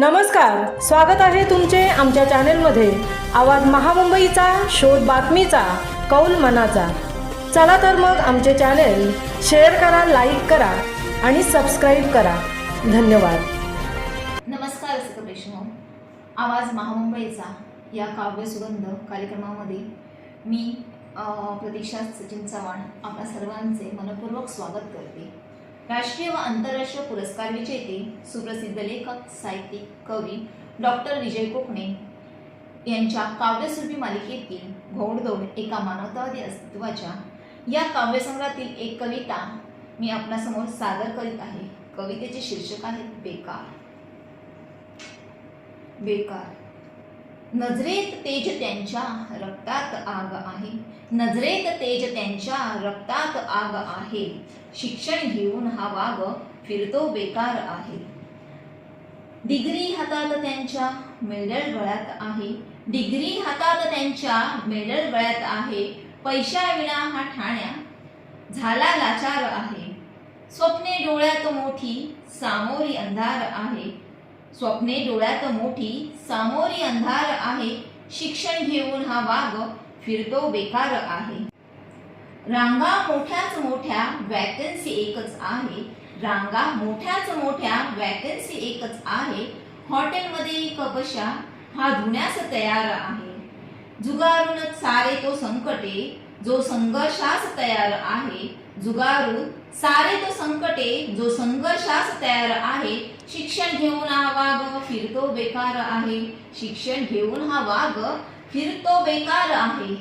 नमस्कार स्वागत आहे तुमचे आमच्या चॅनेलमध्ये. आवाज महामुंबईचा शोध बातमीचा कौल मनाचा. चला तर मग आमचे चॅनेल शेअर करा लाईक करा आणि सबस्क्राईब करा. धन्यवाद. नमस्कार आवाज महामुंबईचा या काव्य सुगंध कार्यक्रमामध्ये मी प्रतीक्षा सचिन चव्हाण आपल्या सर्वांचे मनपूर्वक स्वागत करते. राष्ट्रीय व आंतरराष्ट्रीय पुरस्कार विजेते सुप्रसिद्ध लेखक साहित्यिक कवी डॉक्टर विजय कोकणे यांच्या काव्यसुरभी मालिकेतील घोडदौड एका मानवतावादी अस्तित्वाच्या या काव्यसंग्रहातील एक कविता मी आपणासमोर सादर करीत आहे. कवितेचे शीर्षक आहे बेकार. बेकार. नजरेत तेज त्यांच्या रक्तात आग आहे. नजरेत तेज त्यांच्या रक्तात आग आहे. शिक्षण घेऊन हा वाघ फिरतो बेकार आहे. डिग्री हातात त्यांच्या मेडल गळ्यात आहे. डिग्री हातात त्यांच्या मेडल गळ्यात आहे. पैशाविना हा ठाण्या झाला लाचार आहे. स्वप्ने डोळ्यात मोठी सामोरी अंधार आहे. स्वप्ने डोळ्यात मोठी सामोरी अंधार आहे. शिक्षण घेऊन हा वाघ फिरतो बेकार आहे. रांगा मोठ्याच मोठ्या वॅकन्सी एकच आहे. रांगा मोठ्याच मोठ्या वॅकन्सी एकच आहे. हॉटेलमध्ये कपशा हा धुण्यास तयार आहे. जुगारून सारे तो संकटे जो संघर्षास तयार आहे. जुगारून सारे तो संकटे जो संघर्षास तयार आहे. घेऊन हा वाघ फिरतो बेकार आहे. शिक्षण घेऊन हा वाघ फिरतो बेकार आहे.